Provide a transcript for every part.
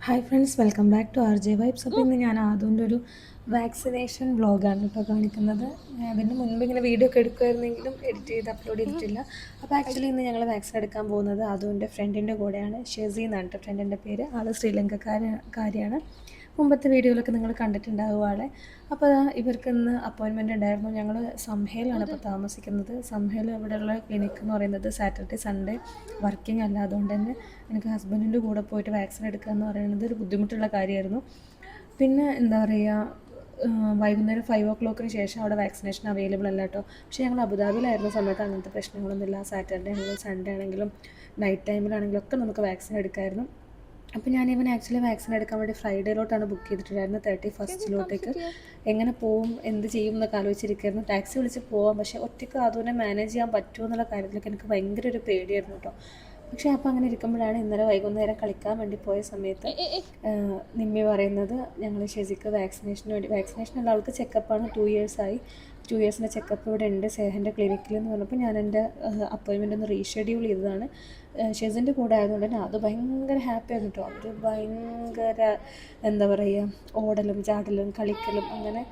Hi friends welcome back to R J vibes അപ്പോൾ ഇന്ന് ഞാൻ ആദ്യന്റെ ഒരു വാക്സിനേഷൻ ബ്ലോഗാണ് ഇപ്പോൾ കാണിക്കുന്നത്. അതിന് മുൻപ് ഇങ്ങനെ വീഡിയോ ഒക്കെ എടുക്കുമായിരുന്നെങ്കിലും എഡിറ്റ് ചെയ്ത് അപ്ലോഡ് ചെയ്തിട്ടില്ല. അപ്പോൾ ആക്ച്വലി ഇന്ന് ഞങ്ങൾ വാക്സിൻ എടുക്കാൻ പോകുന്നത് അതും എന്റെ ഫ്രണ്ടിന്റെ കൂടെയാണ്. ഷെസി എന്നാണ് ഫ്രണ്ടിന്റെ പേര്. ആൾ ശ്രീലങ്കക്കാരിയാണ് മുമ്പത്തെ വീഡിയോയിലൊക്കെ നിങ്ങൾ കണ്ടിട്ടുണ്ടാകും ആളെ. അപ്പോൾ ഇവർക്ക് ഇന്ന് അപ്പോയിൻമെന്റ് ഉണ്ടായിരുന്നു. ഞങ്ങൾ സംഹയിലാണ് ഇപ്പോൾ താമസിക്കുന്നത്. സംഹയിൽ ഇവിടെയുള്ള ക്ലിനിക്ക് എന്ന് പറയുന്നത് സാറ്റർഡേ സൺഡേ വർക്കിംഗ് അല്ല. അതുകൊണ്ട് തന്നെ എനിക്ക് ഹസ്ബൻഡിന്റെ കൂടെ പോയിട്ട് വാക്സിൻ എടുക്കുക എന്ന് പറയുന്നത് ഒരു ബുദ്ധിമുട്ടുള്ള കാര്യമായിരുന്നു. പിന്നെ എന്താ പറയുക വൈകുന്നേരം ഫൈവ് ഒ ക്ലോക്കിന് ശേഷം അവിടെ വാക്സിനേഷൻ അവൈലബിൾ അല്ല കേട്ടോ പക്ഷേ ഞങ്ങൾ അബുദാബിയിലായിരുന്ന സമയത്ത് അങ്ങനത്തെ പ്രശ്നങ്ങളൊന്നുമില്ല. സാറ്റർഡേ ആണെങ്കിലും സൺഡേ ആണെങ്കിലും നൈറ്റ് ടൈമിലാണെങ്കിലും ഒക്കെ നമുക്ക് വാക്സിൻ എടുക്കായിരുന്നു. അപ്പോൾ ഞാൻ ഇവൻ ആക്ച്വലി വാക്സിൻ എടുക്കാൻ വേണ്ടി ഫ്രൈഡേയിലോട്ടാണ് ബുക്ക് ചെയ്തിട്ടുണ്ടായിരുന്നത്. തേർട്ടി ഫസ്റ്റിലോട്ടേക്ക് എങ്ങനെ പോവും എന്ത് ചെയ്യും എന്നൊക്കെ ആലോചിച്ചിരിക്കുകയായിരുന്നു ടാക്സി വിളിച്ച് പോവാം. പക്ഷേ ഒറ്റയ്ക്ക് അതുപോലെ മാനേജ് ചെയ്യാൻ പറ്റുമോ എന്നുള്ള കാര്യത്തിലൊക്കെ എനിക്ക് ഭയങ്കര ഒരു പേടിയായിരുന്നു കേട്ടോ പക്ഷേ അപ്പോൾ അങ്ങനെ ഇരിക്കുമ്പോഴാണ് ഇന്നലെ വൈകുന്നേരം കളിക്കാൻ വേണ്ടി പോയ സമയത്ത് നിമ്മി പറയുന്നത് ഞങ്ങൾ ഷെസിക്ക് വാക്സിനേഷന് വേണ്ടി വാക്സിനേഷൻ ഉള്ള ആൾക്ക് ചെക്കപ്പാണ് ടു ഇയേഴ്സായി ടു ഇയേഴ്സിന്റെ ചെക്കപ്പ് ഇവിടെ ഉണ്ട് സേഹന്റെ ക്ലിനിക്കിൽ എന്ന് പറഞ്ഞപ്പോൾ ഞാൻ എന്റെ അപ്പോയിൻമെന്റ് ഒന്ന് റീഷെഡ്യൂൾ ചെയ്തതാണ്. ഷെസിന്റെ കൂടെ ആയതുകൊണ്ട് തന്നെ അത് ഭയങ്കര ഹാപ്പി ആയിരുന്നു കേട്ടോ. അവർ ഭയങ്കര എന്താ പറയുക ഓടലും ചാടലും കളിക്കലും അങ്ങനെ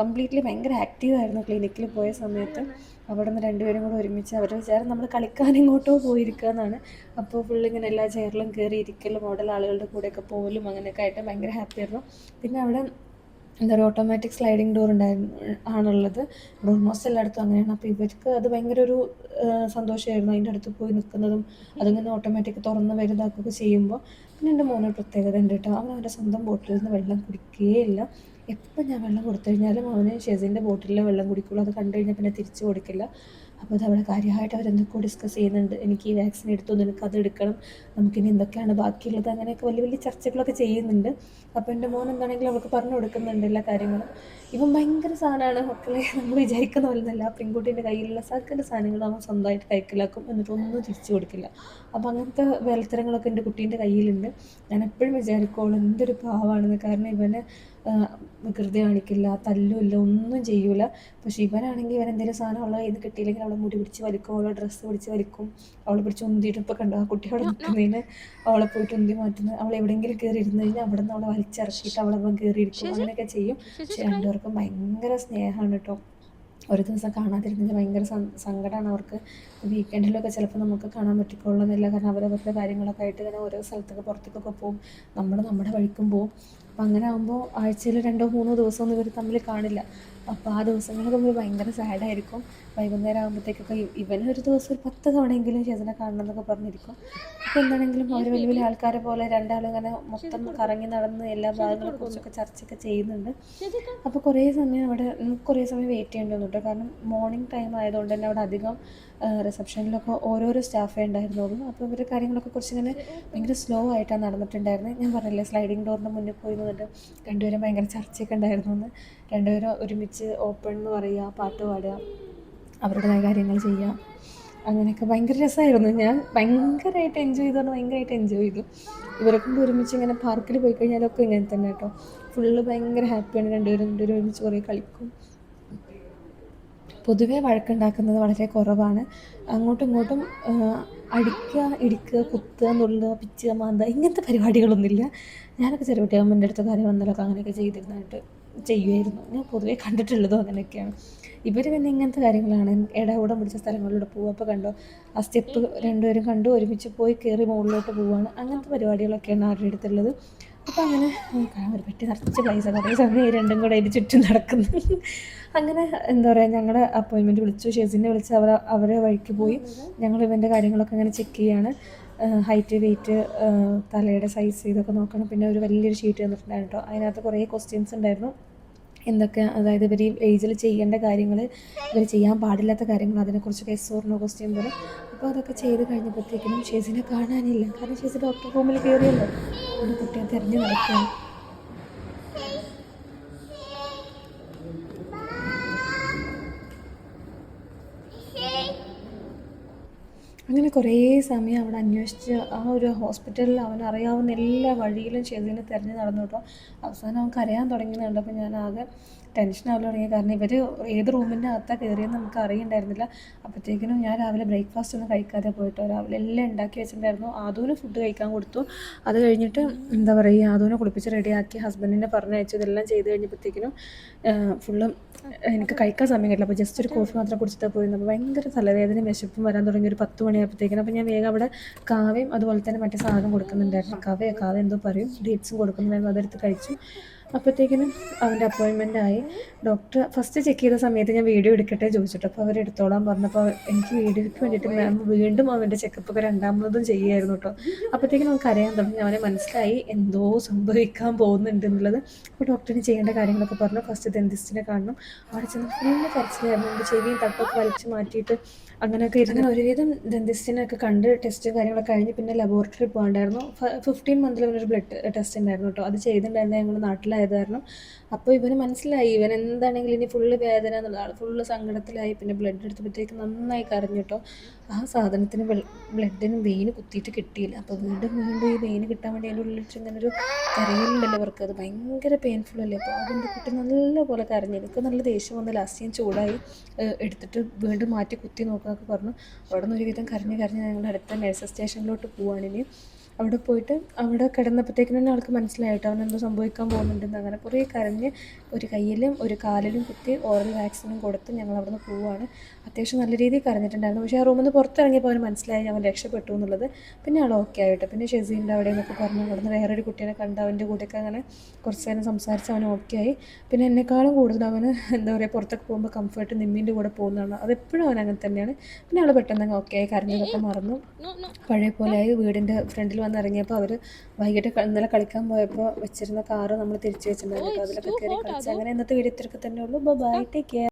കംപ്ലീറ്റ്ലി ഭയങ്കര ആക്റ്റീവായിരുന്നു ക്ലിനിക്കിൽ പോയ സമയത്ത്. അവിടെ നിന്ന് രണ്ടുപേരും കൂടെ ഒരുമിച്ച് അവർ വിചാരം നമ്മൾ കളിക്കാൻ ഇങ്ങോട്ടോ പോയിരിക്കുക എന്നാണ് അപ്പോൾ ഫുൾ ഇങ്ങനെ എല്ലാ ചെയറിലും കയറി ഇരിക്കലും മോഡൽ ആളുകളുടെ കൂടെയൊക്കെ പോലും അങ്ങനെയൊക്കെ ആയിട്ട് ഭയങ്കര ഹാപ്പി ആയിരുന്നു. പിന്നെ അവിടെ എന്താ പറയുക ഓട്ടോമാറ്റിക് സ്ലൈഡിങ് ഡോർ ഉണ്ടായിരുന്നു ആണുള്ളത്. ഇവിടെ ഓൾമോസ്റ്റ് എല്ലായിടത്തും അങ്ങനെയാണ്. അപ്പോൾ ഇവർക്ക് അത് ഭയങ്കര ഒരു സന്തോഷമായിരുന്നു. അതിന്റെ അടുത്ത് പോയി നിൽക്കുന്നതും അതിങ്ങനെ ഓട്ടോമാറ്റിക് തുറന്ന് വരുന്നതൊക്കെ ചെയ്യുമ്പോൾ പിന്നെ എന്റെ മോനൊരു പ്രത്യേകത ഉണ്ട് കേട്ടോ. അവൻ അവന്റെ സ്വന്തം ബോട്ടിലിൽ നിന്ന് വെള്ളം കുടിക്കുകയില്ല എപ്പോൾ ഞാൻ വെള്ളം കൊടുത്തു കഴിഞ്ഞാലും അവന് ഷെസിന്റെ ബോട്ടിലെ വെള്ളം കുടിക്കുള്ളൂ. അത് കണ്ടു കഴിഞ്ഞാൽ പിന്നെ തിരിച്ചു കൊടുക്കില്ല. അപ്പോൾ അത് അവിടെ കാര്യമായിട്ട് അവരെന്തൊക്കെയോ ഡിസ്കസ് ചെയ്യുന്നുണ്ട്. എനിക്ക് ഈ വാക്സിൻ എടുത്തു നിനക്ക് അത് എടുക്കണം. നമുക്കിനി എന്തൊക്കെയാണ് ബാക്കിയുള്ളത്? അങ്ങനെയൊക്കെ വലിയ വലിയ ചർച്ചകളൊക്കെ ചെയ്യുന്നുണ്ട്. അപ്പോൾ എന്റെ മോൻ എന്താണെങ്കിലും അവൾക്ക് പറഞ്ഞു കൊടുക്കുന്നുണ്ട് എല്ലാ കാര്യങ്ങളും. ഇവൻ ഭയങ്കര സാധനമാണ് മക്കളെ നമ്മൾ വിചാരിക്കുന്ന പോലെ തന്നെ ആ പെൺകുട്ടീന്റെ കയ്യിലുള്ള സകല സാധനങ്ങളും അവൻ സ്വന്തമായിട്ട് കൈക്കലാക്കും. എന്നിട്ടൊന്നും തിരിച്ചു കൊടുക്കില്ല. അപ്പോൾ അങ്ങനത്തെ വേലത്തരങ്ങളൊക്കെ എന്റെ കുട്ടീന്റെ കയ്യിലുണ്ട്. ഞാൻ എപ്പോഴും വിചാരിക്കോളും എന്തൊരു പാവമാണെന്ന് കാരണം ഇവന് വികൃതി കാണിക്കില്ല തല്ലുമില്ല ഒന്നും ചെയ്യൂല. പക്ഷെ ഇവനാണെങ്കിൽ ഇവൻ എന്തെങ്കിലും സാധനം അവളെ നിന്ന് കിട്ടിയില്ലെങ്കിൽ അവളെ മുടി പിടിച്ച് വലിക്കും അവളെ ഡ്രസ്സ് പിടിച്ച് വലിക്കും. അവളെ പിടിച്ച് ഉന്തിയിട്ട് ഇപ്പോൾ കണ്ടു ആ കുട്ടി അവളെ നിൽക്കുന്നതിന്? അവളെ പോയിട്ട് ഉന്തി മാറ്റുന്നത് അവൾ എവിടെയെങ്കിലും കയറി ഇരുന്ന് കഴിഞ്ഞാൽ അവിടെ നിന്ന് അവളെ വലിച്ചിറക്കിയിട്ട് അവളെ കയറി ഇരിക്കും അങ്ങനെയൊക്കെ ചെയ്യും. പക്ഷെ രണ്ടുപേർക്കും ഭയങ്കര സ്നേഹമാണ് കേട്ടോ. ഒരു ദിവസം കാണാതിരുന്നതിൽ ഭയങ്കര സങ്കടമാണ് അവർക്ക്. വീക്കെൻഡിലൊക്കെ ചിലപ്പോൾ നമുക്ക് കാണാൻ പറ്റിക്കൊള്ളുന്നില്ല. കാരണം അവരവരുടെ കാര്യങ്ങളൊക്കെ ആയിട്ട് ഇങ്ങനെ ഓരോ സ്ഥലത്തൊക്കെ പുറത്തേക്കൊക്കെ പോകും. നമ്മൾ നമ്മുടെ വഴിക്കും പോകും. അപ്പം അങ്ങനെ ആകുമ്പോൾ ആഴ്ചയിൽ രണ്ടോ മൂന്നോ ദിവസമൊന്നും ഇവർ തമ്മിൽ കാണില്ല. അപ്പോൾ ആ ദിവസങ്ങളൊക്കെ നമ്മൾ ഭയങ്കര സാഡായിരിക്കും വൈകുന്നേരം ആകുമ്പോഴത്തേക്കൊക്കെ ഇവനൊരു ദിവസം ഒരു പത്ത് തവണയെങ്കിലും ചേച്ചനെ കാണണം എന്നൊക്കെ പറഞ്ഞിരിക്കും. അപ്പോൾ എന്താണെങ്കിലും അവർ വലിയ വലിയ ആൾക്കാരെ പോലെ രണ്ടാളും ഇങ്ങനെ മൊത്തം കറങ്ങി നടന്ന് എല്ലാ ഭാഗങ്ങളെ കുറിച്ചൊക്കെ ചർച്ചയൊക്കെ ചെയ്യുന്നുണ്ട്. അപ്പോൾ കുറേ സമയം അവിടെ കുറേ സമയം വെയിറ്റ് ചെയ്യേണ്ടി വന്നു കേട്ടോ കാരണം മോർണിംഗ് ടൈം ആയതുകൊണ്ട് തന്നെ അവിടെ അധികം റിസപ്ഷനിലൊക്കെ ഓരോരോ സ്റ്റാഫേ ഉണ്ടായിരുന്നുള്ളൂ. അപ്പോൾ ഇവരുടെ കാര്യങ്ങളൊക്കെ കുറച്ച് കുറച്ചിങ്ങനെ ഭയങ്കര സ്ലോ ആയിട്ടാണ് നടന്നിട്ടുണ്ടായിരുന്നത് ഞാൻ പറഞ്ഞില്ലേ സ്ലൈഡിങ് ഡോറിന്റെ മുന്നിൽ പോയി നിന്നിട്ട് രണ്ടുപേരും ഭയങ്കര ചർച്ചയൊക്കെ ഉണ്ടായിരുന്നു എന്ന് രണ്ടുപേരും ഒരുമിച്ച് ഓപ്പൺ എന്ന് പറയുക പാട്ട് പാടുക അവരുടേതായ കാര്യങ്ങൾ ചെയ്യുക. അങ്ങനെയൊക്കെ ഭയങ്കര രസമായിരുന്നു. ഞാൻ ഭയങ്കരമായിട്ട് എൻജോയ് ചെയ്തു പറഞ്ഞാൽ ഭയങ്കരമായിട്ട് എൻജോയ് ചെയ്തു. ഇവരൊക്കെ ഒരുമിച്ച് ഇങ്ങനെ പാർക്കിൽ പോയി കഴിഞ്ഞാലൊക്കെ ഇങ്ങനെ തന്നെ കേട്ടോ. ഫുള്ള് ഭയങ്കര ഹാപ്പിയാണ് രണ്ടുപേരും രണ്ടുപേരും ഒരുമിച്ച് കുറേ കളിക്കും. പൊതുവേ വഴക്കുണ്ടാക്കുന്നത് വളരെ കുറവാണ്. അങ്ങോട്ടും ഇങ്ങോട്ടും അടിക്കുക ഇടിക്കുക കുത്തുക നുള്ളുക പിച്ചുക മാന്തുക ഇങ്ങനത്തെ പരിപാടികളൊന്നുമില്ല. ഞാനൊക്കെ ചെറുകുട്ടിയാകുമ്പോൾ എന്റെ അടുത്ത കാര്യം വന്നാലൊക്കെ അങ്ങനെയൊക്കെ ചെയ്തിരുന്നതായിട്ട് ചെയ്യുമായിരുന്നു. ഞാൻ പൊതുവേ കണ്ടിട്ടുള്ളതും അങ്ങനെയൊക്കെയാണ്. ഇവർ പിന്നെ ഇങ്ങനത്തെ കാര്യങ്ങളാണ്. ഇടകൂടം പിടിച്ച സ്ഥലങ്ങളിലൂടെ പോകുക അപ്പോൾ കണ്ടോ ആ സ്റ്റെപ്പ് രണ്ടുപേരും കണ്ടു ഒരുമിച്ച് പോയി കയറി മുകളിലോട്ട് പോവുകയാണ് അങ്ങനത്തെ പരിപാടികളൊക്കെയാണ് ആരുടെ അടുത്തുള്ളത്. അപ്പോൾ അങ്ങനെ ഒരു പെട്ടി നിറച്ച് പൈസ കുറേ സമയം രണ്ടും കൂടെ അതിന്റെ ചുറ്റും നടക്കുന്നു. അങ്ങനെ എന്താ പറയുക ഞങ്ങളുടെ അപ്പോയിൻമെന്റ് വിളിച്ചു. ഷെസിനെ വിളിച്ച് അവർ അവരെ വഴിക്ക് പോയി ഞങ്ങൾ ഇവന്റെ കാര്യങ്ങളൊക്കെ അങ്ങനെ ചെക്ക് ചെയ്യാണ്. ഹൈറ്റ് വെയിറ്റ് തലയുടെ സൈസ് ഇതൊക്കെ നോക്കണം. പിന്നെ ഒരു വലിയൊരു ഷീറ്റ് തന്നിട്ടുണ്ടായിരുന്നു കേട്ടോ. അതിനകത്ത് കുറേ ക്വസ്റ്റ്യൻസ് ഉണ്ടായിരുന്നു. എന്തൊക്കെ അതായത് ഇവർ ഈ ഏജിൽ ചെയ്യേണ്ട കാര്യങ്ങൾ ഇവർ ചെയ്യാൻ പാടില്ലാത്ത കാര്യങ്ങൾ അതിനെക്കുറിച്ചൊക്കെ എസ് ഓർണോ ക്വസ്റ്റ്യൻ പോലെ അപ്പോൾ അതൊക്കെ ചെയ്ത് കഴിഞ്ഞപ്പോഴത്തേക്കിനും ചേച്ചിനെ കാണാനില്ല. കാരണം ചേച്ചി ഡോക്ടർ റൂമിൽ കയറിയല്ലോ എന്റെ കുട്ടിയെ തിരഞ്ഞു നടക്കുകയാണ് അങ്ങനെ കുറേ സമയം അവിടെ അന്വേഷിച്ച് ആ ഒരു ഹോസ്പിറ്റലിൽ അവൻ അറിയാവുന്ന എല്ലാ വഴിയിലും ഷെസീനെ തിരഞ്ഞ് നടന്നു കേട്ടോ. അവസാനം അവൻ കരയാൻ തുടങ്ങുന്നത് അപ്പോൾ ഞാൻ ആകെ ടെൻഷൻ ആവില്ല തുടങ്ങി. കാരണം ഇവർ ഏത് റൂമിന്റെ അകത്താണ് കയറിയെന്ന് നമുക്ക് അറിയണ്ടായിരുന്നില്ല. അപ്പോഴത്തേക്കിനും ഞാൻ രാവിലെ ബ്രേക്ക്ഫാസ്റ്റ് ഒന്നും കഴിക്കാതെ പോയിട്ടോ രാവിലെ എല്ലാം ഉണ്ടാക്കി വെച്ചിട്ടുണ്ടായിരുന്നു. ആദൂന് ഫുഡ് കഴിക്കാൻ കൊടുത്തു. അത് കഴിഞ്ഞിട്ട് എന്താ പറയുക ആദൂനെ കുളിപ്പിച്ച് റെഡിയാക്കി ഹസ്ബൻഡിനെ പറഞ്ഞയച്ചു. ഇതെല്ലാം ചെയ്ത് കഴിഞ്ഞപ്പോഴത്തേക്കിനും ഫുള്ളും എനിക്ക് കഴിക്കാൻ സമയം കിട്ടില്ല. അപ്പോൾ ജസ്റ്റ് ഒരു കോഫി മാത്രം കുടിച്ചിട്ട് പോയിരുന്നു. അപ്പോൾ ഭയങ്കര തലവേദനയും വിശപ്പും വരാൻ തുടങ്ങി ഒരു പത്ത് മണിയായപ്പോഴത്തേക്കിനും അപ്പോൾ ഞാൻ വേഗം അവിടെ കാവയും അതുപോലെ തന്നെ മറ്റേ സാധനം കൊടുക്കുന്നുണ്ടായിരുന്നു. കവയോ കാവ എന്തോ പറയും ഡേറ്റ്സും കൊടുക്കുന്നുണ്ടായിരുന്നു. അതെടുത്ത് കഴിച്ചു. അപ്പോഴത്തേക്കിനും അവന്റെ അപ്പോയിൻമെന്റ് ആയി. ഡോക്ടർ ഫസ്റ്റ് ചെക്ക് ചെയ്ത സമയത്ത് ഞാൻ വീഡിയോ എടുക്കട്ടെ ചോദിച്ചിട്ട് അപ്പോൾ അവർ എടുത്തോളാൻ പറഞ്ഞപ്പോൾ എനിക്ക് വീഡിയോയ്ക്ക് വേണ്ടിയിട്ട് മാം വീണ്ടും അവന്റെ ചെക്കപ്പ് ഒക്കെ രണ്ടാമതും ചെയ്യുമായിരുന്നു കേട്ടോ അപ്പോഴത്തേക്കും നമുക്ക് അറിയാൻ തുടങ്ങി. അവനെ മനസ്സിലായി എന്തോ സംഭവിക്കാൻ പോകുന്നുണ്ട് എന്നുള്ളത്. അപ്പോൾ ഡോക്ടറിന് ചെയ്യേണ്ട കാര്യങ്ങളൊക്കെ പറഞ്ഞു. ഫസ്റ്റ് ഡെന്റിസ്റ്റിനെ കാണണം. അവിടെ ചെന്ന് ഫുള്ള് കരച്ചിലായിരുന്നു. എന്റെ ചെവിയും തട്ടൊക്കെ വലിച്ചു മാറ്റിയിട്ട് അങ്ങനെയൊക്കെ ഇരുന്ന് ഒരുവിധം ഡെന്റിസ്റ്റിനൊക്കെ കണ്ട് ടെസ്റ്റ് കാര്യങ്ങളൊക്കെ കഴിഞ്ഞ് പിന്നെ ലബോറട്ടറി പോകണ്ടായിരുന്നു. ഫിഫ്റ്റീൻ മന്തിൽ അവനൊരു ബ്ലഡ് ടെസ്റ്റ് ഉണ്ടായിരുന്നു കേട്ടോ അത് ചെയ്തിട്ടുണ്ടായിരുന്നു ഞങ്ങൾ നാട്ടിലായത് കാരണം അപ്പോൾ ഇവന് മനസ്സിലായി ഇവൻ എന്താണെങ്കിലും ഇനി ഫുള്ള് വേദന എന്നുള്ളതാണ് ഫുള്ള് സങ്കടത്തിലായി. പിന്നെ ബ്ലഡ് എടുത്തപ്പോഴത്തേക്ക് നന്നായി കരഞ്ഞിട്ടോ ആ സാധനത്തിന് ബ്ലഡിന് വെയിന് കുത്തിയിട്ട് കിട്ടിയില്ല. അപ്പോൾ വീണ്ടും വീണ്ടും ഈ വെയിന് കിട്ടാൻ വേണ്ടി അതിന്റെ ഉള്ളിൽ ഇങ്ങനെ ഒരു കരയിലുണ്ടല്ലോ അവർക്ക് അത് ഭയങ്കര പെയിൻഫുൾ അല്ലേ? അപ്പോൾ അതിന്റെ കുട്ടി നല്ലപോലെ കരഞ്ഞു എനിക്ക് നല്ല ദേഷ്യം വന്ന് ലാസ്റ്റ് ചൂടായി എടുത്തിട്ട് വീണ്ടും മാറ്റി കുത്തി നോക്കാന്നൊക്കെ പറഞ്ഞു. അവിടെ നിന്ന് ഒരുവിധം കരഞ്ഞ് കരഞ്ഞ് ഞങ്ങളുടെ അടുത്ത നഴ്സസ് സ്റ്റേഷനിലോട്ട് പോവാണ് ഇനി. അവിടെ പോയിട്ട് അവിടെ കിടന്നപ്പോഴത്തേക്കും തന്നെ ആൾക്ക് മനസ്സിലായിട്ട് അവനെന്തോ സംഭവിക്കാൻ പോകുന്നുണ്ടെന്ന്. അങ്ങനെ കുറേ കരഞ്ഞ് ഒരു കയ്യിലും ഒരു കാലിലും കുത്തി ഓറൽ വാക്സിനും കൊടുത്ത് ഞങ്ങൾ അവിടെ നിന്ന് പോവുകയാണ് അത്യാവശ്യം നല്ല രീതിയിൽ കരഞ്ഞിട്ടുണ്ടായിരുന്നു. പക്ഷേ ആ റൂമിൽ നിന്ന് പുറത്തിറങ്ങിയപ്പോൾ അവന് മനസ്സിലായി അവൻ രക്ഷപ്പെട്ടു എന്നുള്ളത്. പിന്നെ ആൾ ഓക്കെ ആയിട്ട് പിന്നെ ഷെസീന്റെ അവിടെ എന്നൊക്കെ പറഞ്ഞു. നിന്ന് വേറൊരു കുട്ടീനെ കണ്ട് അവന്റെ കൂടെയൊക്കെ അങ്ങനെ കുറച്ച് നേരം സംസാരിച്ച് അവൻ ഓക്കെ ആയി. പിന്നെ എന്നെക്കാളും കൂടുതൽ അവന് എന്താ പറയുക പുറത്തൊക്കെ പോകുമ്പോൾ കംഫർട്ട് നിമ്മിന്റെ കൂടെ പോകുന്നതാണ്. അതെപ്പോഴും അവൻ അങ്ങനെ തന്നെയാണ്. പിന്നെ ആൾ പെട്ടെന്ന് അങ്ങ് ഓക്കെ ആയി കരഞ്ഞതൊക്കെ മറന്നു. പഴയ പോലെ ആയി വീടിന്റെ ഫ്രണ്ടിൽ വന്ന് ഇറങ്ങിയപ്പോൾ അവർ വൈകിട്ട് ഇന്നലെ കളിക്കാൻ പോയപ്പോൾ വെച്ചിരുന്ന കാറ് നമ്മൾ തിരിച്ചു വെച്ചിട്ടുണ്ടായിരുന്നു. അതിലൊക്കെ കയറി കളിച്ച് അങ്ങനെ ഇന്നത്തെ വീഡിയോ ഇത്രയൊക്കെ തന്നെ ഉള്ളൂ ബൈ ടേക്ക് കെയർ